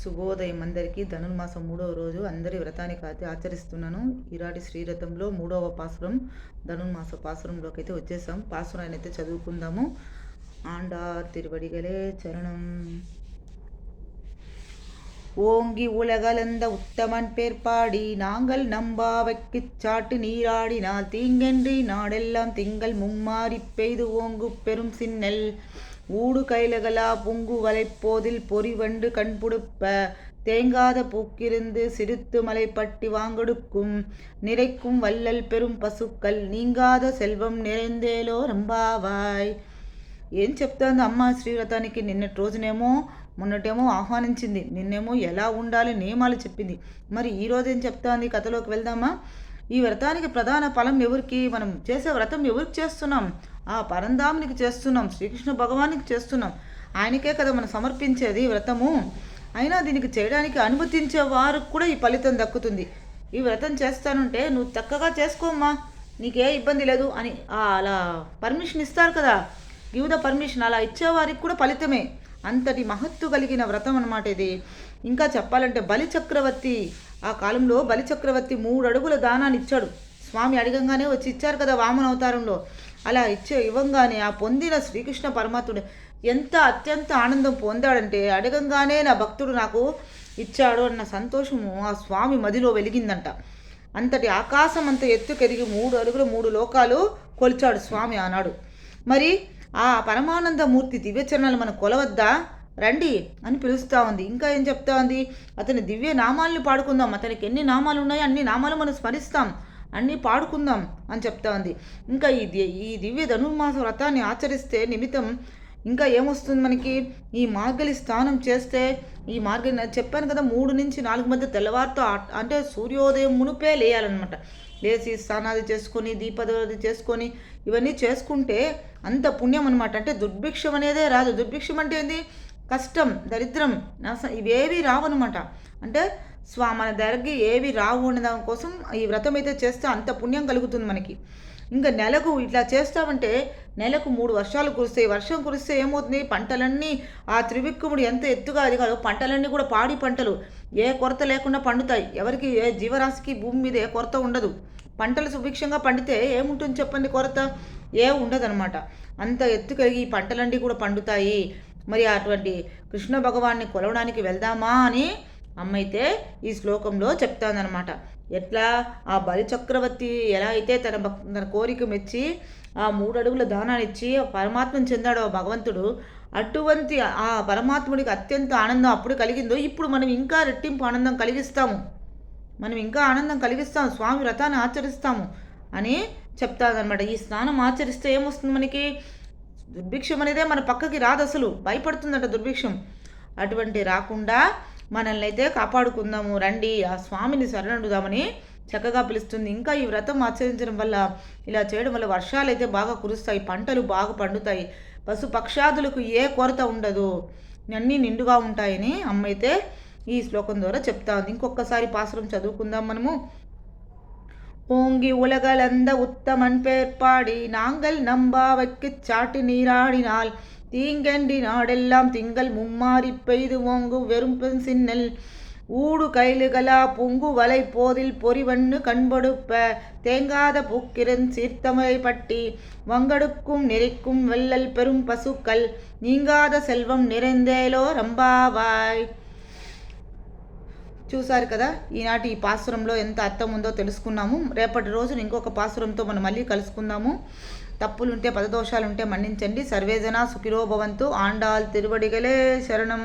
శుభోదయం అందరికీ ధనుర్మాసం మూడవ రోజు అందరి వ్రతానికి అయితే ఆచరిస్తున్నాను ఈరాటి శ్రీరథంలో మూడవ పాసురం ధనుర్మాస పాసురంలోకి అయితే వచ్చేసాం పాసురాన్ని అయితే చదువుకుందాము ఆండా తిరువడిగలే చరణం ஓங்கி உலகளந்த உத்தமன் பேர்பாடி நாங்கள் நம்பாவைக்குச் சாட்டு நீராடினால் தீங்கென்றி நாடெல்லாம் திங்கள் மும்மாறிப் பெய்து ஓங்கு பெரும் சின்னல் ஊடு கைலகலா புங்கு வலைப்போதில் பொறிவண்டு கண்புடுப்ப தேங்காத பூக்கிருந்து சிரித்து மலைப்பட்டி வாங்கொடுக்கும் நிறைக்கும் வள்ளல் பெரும் పశుక్కల్ నీంగాద సెల్వం నిరేందేలో రంబావాయ్ ఏం చెప్తోంది అమ్మ శ్రీవ్రతానికి నిన్నటి రోజునేమో మొన్నటేమో ఆహ్వానించింది నిన్నేమో ఎలా ఉండాలి నియమాలు చెప్పింది మరి ఈ రోజు ఏం చెప్తోంది కథలోకి వెళ్దామా ఈ వ్రతానికి ప్రధాన ఫలం ఎవరికి మనం చేసే వ్రతం ఎవరికి చేస్తున్నాం ఆ పరంధామునికి చేస్తున్నాం శ్రీకృష్ణ భగవానికి చేస్తున్నాం. ఆయనకే కదా మనం సమర్పించేది వ్రతము. అయినా దీనికి చేయడానికి అనుమతించే వారికి కూడా ఈ ఫలితం దక్కుతుంది. ఈ వ్రతం చేస్తానంటే నువ్వు చక్కగా చేసుకోమ్మా నీకే ఇబ్బంది లేదు అని అలా పర్మిషన్ ఇస్తారు కదా. గివ్ ద పర్మిషన్ అలా ఇచ్చేవారికి కూడా ఫలితమే. అంతటి మహత్తు కలిగిన వ్రతం అనమాట ఇది. ఇంకా చెప్పాలంటే బలి చక్రవర్తి ఆ కాలంలో బలి చక్రవర్తి మూడు అడుగుల దానాన్ని ఇచ్చాడు. స్వామి అడగంగానే వచ్చి ఇచ్చారు కదా వామన అవతారంలో. అలా ఇచ్చే ఇవ్వంగానే ఆ పొందిన శ్రీకృష్ణ పరమాత్ముడు ఎంత అత్యంత ఆనందం పొందాడంటే అడగంగానే నా భక్తుడు నాకు ఇచ్చాడు అన్న సంతోషము ఆ స్వామి మదిలో వెలిగిందంట. అంతటి ఆకాశం అంత ఎత్తుకెరిగి మూడు అడుగులు మూడు లోకాలు కొలిచాడు స్వామి ఆనాడు. మరి ఆ పరమానంద మూర్తి దివ్యచరణాలు మనం కొలవద్దా? రండి అని పిలుస్తూ ఉంది. ఇంకా ఏం చెప్తా ఉంది? అతని దివ్య నామాలను పాడుకుందాం. అతనికి ఎన్ని నామాలు ఉన్నాయో అన్ని నామాలు మనం స్మరిస్తాం. అన్నీ పాడుకుందాం అని చెప్తా ఉంది ఇంకా ఈ ది- ఈ దివ్య ధనుర్మాస వ్రతాన్ని ఆచరిస్తే నిమిత్తం ఇంకా ఏమొస్తుంది మనకి? ఈ మార్గలి స్నానం చేస్తే ఈ మార్గలి చెప్పాను కదా మూడు నుంచి నాలుగు మధ్య తెల్లవారుతో అంటే సూర్యోదయం మునుపే లేయాలన్నమాట. లేచి స్నానాది చేసుకొని దీపదది చేసుకొని ఇవన్నీ చేసుకుంటే అంత పుణ్యం అనమాట అంటే దుర్భిక్షం అనేదే రాదు. దుర్భిక్షం అంటే ఏంది? కష్టం దరిద్రం నాశ- ఇవేవి రావనమాట అంటే స్వా మన దగ్గరికి ఏవి రావు అనే దాని కోసం ఈ వ్రతం అయితే చేస్తే అంత పుణ్యం కలుగుతుంది మనకి. ఇంకా నెలకు ఇట్లా చేస్తామంటే నెలకు మూడు వర్షాలు కురుస్తాయి వర్షం కురిస్తే ఏమవుతుంది? పంటలన్నీ ఆ త్రివిక్రముడు ఎంత ఎత్తుగా అది కాదు పంటలన్నీ కూడా పాడి పంటలు. ఏ కొరత లేకుండా పండుతాయి. ఎవరికి ఏ జీవరాశికి భూమి మీద ఏ కొరత ఉండదు. పంటలు సుభిక్షంగా పండితే ఏముంటుంది చెప్పండి కొరత? ఏ ఉండదన్నమాట. అంత ఎత్తు కలిగి పంటలన్నీ కూడా పండుతాయి. మరి అటువంటి కృష్ణ భగవాన్ని కొలవడానికి వెళ్దామా అని అమ్మైతే ఈ శ్లోకంలో చెప్తానమాట ఎట్లా? ఆ బలి చక్రవర్తి ఎలా అయితే తన భక్ తన కోరిక మెచ్చి ఆ మూడు అడుగుల దానాన్ని ఇచ్చి పరమాత్మను చెందాడో ఆ భగవంతుడు అటువంటి ఆ పరమాత్ముడికి అత్యంత ఆనందం అప్పుడు కలిగిందో ఇప్పుడు మనం ఇంకా రెట్టింపు ఆనందం కలిగిస్తాము. మనం ఇంకా ఆనందం కలిగిస్తాం స్వామి వ్రతాన్ని ఆచరిస్తాము అని చెప్తాదనమాట ఈ స్నానం ఆచరిస్తే ఏమొస్తుంది మనకి? దుర్భిక్షం అనేదే మన పక్కకి రాదు అసలు. భయపడుతుందంట దుర్భిక్షం. అటువంటి రాకుండా మనల్ని అయితే కాపాడుకుందాము. రండి ఆ స్వామిని శరణుదామని చక్కగా పిలుస్తుంది. ఇంకా ఈ వ్రతం ఆచరించడం వల్ల ఇలా చేయడం వల్ల వర్షాలు అయితే బాగా కురుస్తాయి. పంటలు బాగా పండుతాయి. పశు పక్షాదులకు ఏ కొరత ఉండదు. అన్నీ నిండుగా ఉంటాయని అమ్మ అయితే ఈ శ్లోకం ద్వారా చెప్తా ఉంది ఇంకొకసారి పాసురం చదువుకుందాం మనము. ஓங்கி உலகளந்த உத்தமன் பேர்பாடி நாங்கள் நம்பாவைக்குச் சாட்டி நீராடினால் தீங்கன்றி நாடெல்லாம் திங்கள் மும்மாறிப் பெய்து ஓங்கு வெறும் பெரும் சின்னல். ஊடு கைலுகளா புங்கு வலை போதில் பொறிவண்ணு கண்படுப்ப தேங்காத பூக்கிரன் சீர்த்தமலை பட்டி வங்கடுக்கும் நெறிக்கும் வெள்ளல் பெரும் பசுக்கள் நீங்காத செல்வம் நிறைந்தேலோ ரம்பாவாய். చూసారు కదా ఈనాటి ఈ పాసురంలో ఎంత అర్థం ఉందో తెలుసుకున్నాము. రేపటి రోజున ఇంకొక పాసురంతో మనం మళ్ళీ కలుసుకుందాము. తప్పులుంటే పదదోషాలుంటే మన్నించండి. సర్వేజన సుఖిరో భవంతు. ఆండాల్ తిరువడిగలే శరణం.